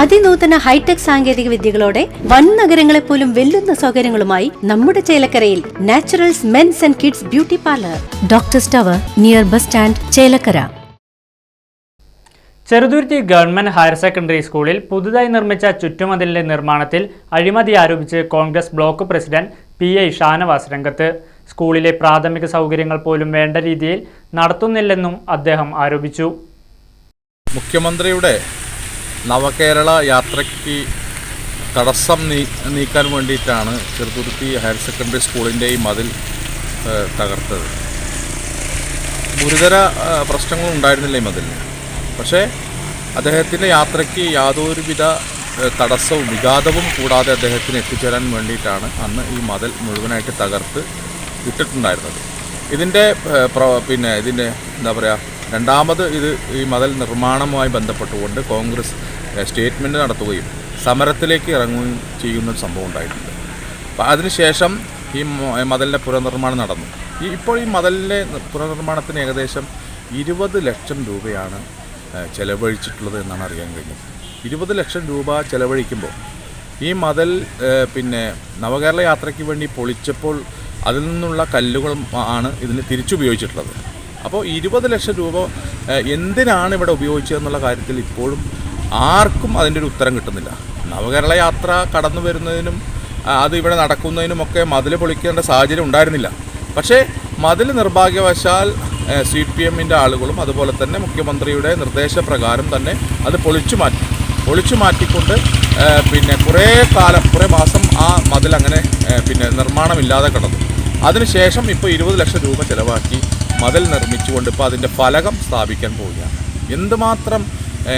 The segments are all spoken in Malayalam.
അതിനൂതന ഹൈടെക് സാങ്കേതിക വിദ്യകളോടെ വൻ നഗരങ്ങളെ പോലും വെല്ലുന്ന സൗകര്യങ്ങളുമായി നമ്മുടെ ചേലക്കരയിൽ Naturals men's and kids beauty parlour. Doctor സ്റ്റവർ near bus stand Chelakkara. Cheruthuruthy government higher secondary സ്കൂളിൽ പുതുതായി നിർമ്മിച്ച ചുറ്റുമതിലിന്റെ നിർമ്മാണത്തിൽ അഴിമതി ആരോപിച്ച് Congress block president P I Shanavas രംഗത്ത്. സ്കൂളിലെ പ്രാഥമിക സൗകര്യങ്ങൾ പോലും വേണ്ട രീതിയിൽ നടത്തുന്നില്ലെന്നും അദ്ദേഹം ആരോപിച്ചു. മുഖ്യമന്ത്രിയുടെ നവകേരള യാത്രയ്ക്ക് തടസ്സം നീ നീക്കാൻ വേണ്ടിയിട്ടാണ് ചെറുതുരുത്തി ഹയർ സെക്കൻഡറി സ്കൂളിന്റെ ഈ മതിൽ തകർത്തത്. ഗുരുതര പ്രശ്നങ്ങളും ഉണ്ടായിരുന്നില്ല ഈ മതിലിന്. പക്ഷേ അദ്ദേഹത്തിന്റെ യാത്രയ്ക്ക് യാതൊരുവിധ തടസ്സവും വിഘാതവും കൂടാതെ അദ്ദേഹത്തിന് എത്തിച്ചേരാൻ വേണ്ടിയിട്ടാണ് അന്ന് ഈ മതിൽ മുഴുവനായിട്ട് തകർത്ത് ഇട്ടിട്ടുണ്ടായിരുന്നത്. ഇതിന്റെ പിന്നെ ഇതിന്റെ എന്താ പറയുക രണ്ടാമത് ഇത് ഈ മതൽ നിർമ്മാണവുമായി ബന്ധപ്പെട്ടുകൊണ്ട് കോൺഗ്രസ് സ്റ്റേറ്റ്മെന്റ് നടത്തുകയും സമരത്തിലേക്ക് ഇറങ്ങുകയും ചെയ്യുന്ന ഒരു സംഭവം ഉണ്ടായിട്ടുണ്ട്. അപ്പോൾ അതിനുശേഷം ഈ മതലിന്റെ പുനർനിർമ്മാണം നടന്നു. ഈ ഇപ്പോൾ ഈ മതലിന്റെ പുനർനിർമ്മാണത്തിന് ഏകദേശം ഇരുപത് ലക്ഷം രൂപയാണ് ചെലവഴിച്ചിട്ടുള്ളത് എന്നാണ് അറിയാൻ കഴിഞ്ഞത്. ഇരുപത് ലക്ഷം രൂപ ചെലവഴിക്കുമ്പോൾ ഈ മതൽ പിന്നെ നവകേരള യാത്രയ്ക്ക് വേണ്ടി പൊളിച്ചപ്പോൾ അതിൽ നിന്നുള്ള കല്ലുകൾ ആണ് ഇതിന് തിരിച്ചുപയോഗിച്ചിട്ടുള്ളത്. അപ്പോൾ ഇരുപത് ലക്ഷം രൂപ എന്തിനാണ് ഇവിടെ ഉപയോഗിച്ചതെന്നുള്ള കാര്യത്തിൽ ഇപ്പോഴും ആർക്കും അതിന്റെ ഒരു ഉത്തരം കിട്ടുന്നില്ല. നവകേരള യാത്ര കടന്നു വരുന്നതിനും അത് ഇവിടെ നടക്കുന്നതിനുമൊക്കെ മതിൽ പൊളിക്കേണ്ട സാഹചര്യം ഉണ്ടായിരുന്നില്ല. പക്ഷേ മതിൽ നിർഭാഗ്യവശാൽ സി പി എമ്മിന്റെ ആളുകളും അതുപോലെ തന്നെ മുഖ്യമന്ത്രിയുടെ നിർദ്ദേശപ്രകാരം തന്നെ അത് പൊളിച്ചു മാറ്റി. പൊളിച്ചു മാറ്റിക്കൊണ്ട് പിന്നെ കുറേ കാലം കുറേ മാസം ആ മതിൽ അങ്ങനെ പിന്നെ നിർമ്മാണമില്ലാതെ കിടന്നു. അതിനുശേഷം ഇപ്പോൾ ഇരുപത് ലക്ഷം രൂപ ചിലവാക്കി മതിൽ നിർമ്മിച്ചുകൊണ്ട് ഇപ്പോൾ അതിന്റെ ഫലകം സ്ഥാപിക്കാൻ പോവുകയാണ്. എന്തുമാത്രം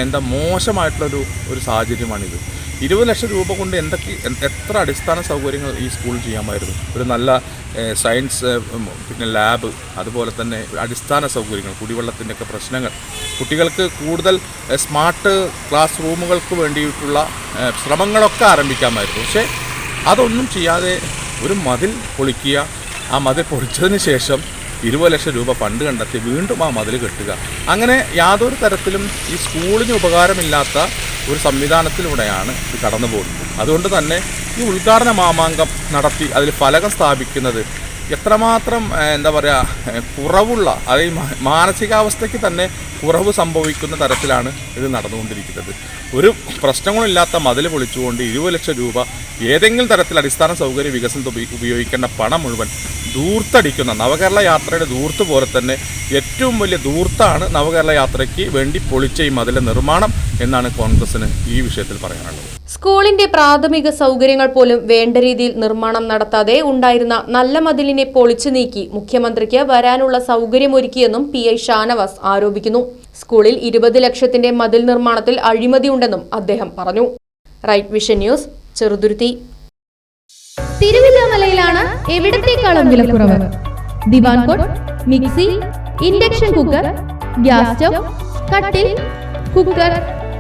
എന്താ മോശമായിട്ടുള്ളൊരു ഒരു സാഹചര്യമാണിത്. ഇരുപത് ലക്ഷം രൂപ കൊണ്ട് എന്തൊക്കെ എത്ര അടിസ്ഥാന സൗകര്യങ്ങൾ ഈ സ്കൂളിൽ ചെയ്യാമായിരുന്നു? ഒരു നല്ല സയൻസ് പിന്നെ ലാബ് അതുപോലെ തന്നെ അടിസ്ഥാന സൗകര്യങ്ങൾ കുടിവെള്ളത്തിന്റെയൊക്കെ പ്രശ്നങ്ങൾ. കുട്ടികൾക്ക് കൂടുതൽ സ്മാർട്ട് ക്ലാസ് റൂമുകൾക്ക് വേണ്ടിയിട്ടുള്ള ശ്രമങ്ങളൊക്കെ ആരംഭിക്കാമായിരുന്നു. പക്ഷേ അതൊന്നും ചെയ്യാതെ ഒരു മതിൽ പൊളിക്കുക ആ മതിൽ പൊളിച്ചതിന് ശേഷം ഇരുപത് ലക്ഷം രൂപ ഫണ്ട് കണ്ടെത്തി വീണ്ടും ആ മതിൽ കെട്ടുക. അങ്ങനെ യാതൊരു തരത്തിലും ഈ സ്കൂളിന് ഉപകാരമില്ലാത്ത ഒരു സംവിധാനത്തിലൂടെയാണ് ഇത് കടന്നു പോകുന്നത് അതുകൊണ്ട് തന്നെ ഈ ഉദ്ഘാടന മാമാങ്കം നടത്തി അതിൽ ഫലകം സ്ഥാപിക്കുന്നത് എത്രമാത്രം എന്താ പറയുക കുറവുള്ള അതായത് മാനസികാവസ്ഥയ്ക്ക് തന്നെ കുറവ് സംഭവിക്കുന്ന തരത്തിലാണ് ഇത് നടന്നുകൊണ്ടിരിക്കുന്നത്. ഒരു പ്രശ്നങ്ങളില്ലാത്ത മതിൽ പൊളിച്ചുകൊണ്ട് ഇരുപത് ലക്ഷം രൂപ ഏതെങ്കിലും തരത്തിൽ അടിസ്ഥാന സൗകര്യ വികസനത്തിൽ ഉപയോഗിക്കേണ്ട പണം മുഴുവൻ ദൂർത്തടിക്കുന്ന നവകേരള യാത്രയുടെ ദൂർത്ത് പോലെ തന്നെ ഏറ്റവും വലിയ ദൂർത്താണ് നവകേരള യാത്രയ്ക്ക് വേണ്ടി പൊളിച്ച ഈ മതിലെ നിർമ്മാണം എന്നാണ് കോൺഗ്രസിന് ഈ വിഷയത്തിൽ പറയാനുള്ളത്. സ്കൂളിന്റെ പ്രാഥമിക സൗകര്യങ്ങൾ പോലും വേണ്ട രീതിയിൽ നിർമ്മാണം നടത്താതെ ഉണ്ടായിരുന്ന നല്ല മതിലിനെ പൊളിച്ചു നീക്കി മുഖ്യമന്ത്രിക്ക് വരാനുള്ള സൗകര്യമൊരുക്കിയെന്നും പി ഐ ഷാനവാസ് ആരോപിക്കുന്നു. സ്കൂളിൽ ഇരുപത് ലക്ഷത്തിന്റെ മതിൽ നിർമ്മാണത്തിൽ അഴിമതിയുണ്ടെന്നും അദ്ദേഹം പറഞ്ഞു. Right Vision News Cheruthuruthy. തിരുവില്ലാമലയിലാണ് എവിടത്തേക്കാളും വിലക്കുറവ്? Divan mixie induction cooker gas stove കട്ടിൽ കുക്കർ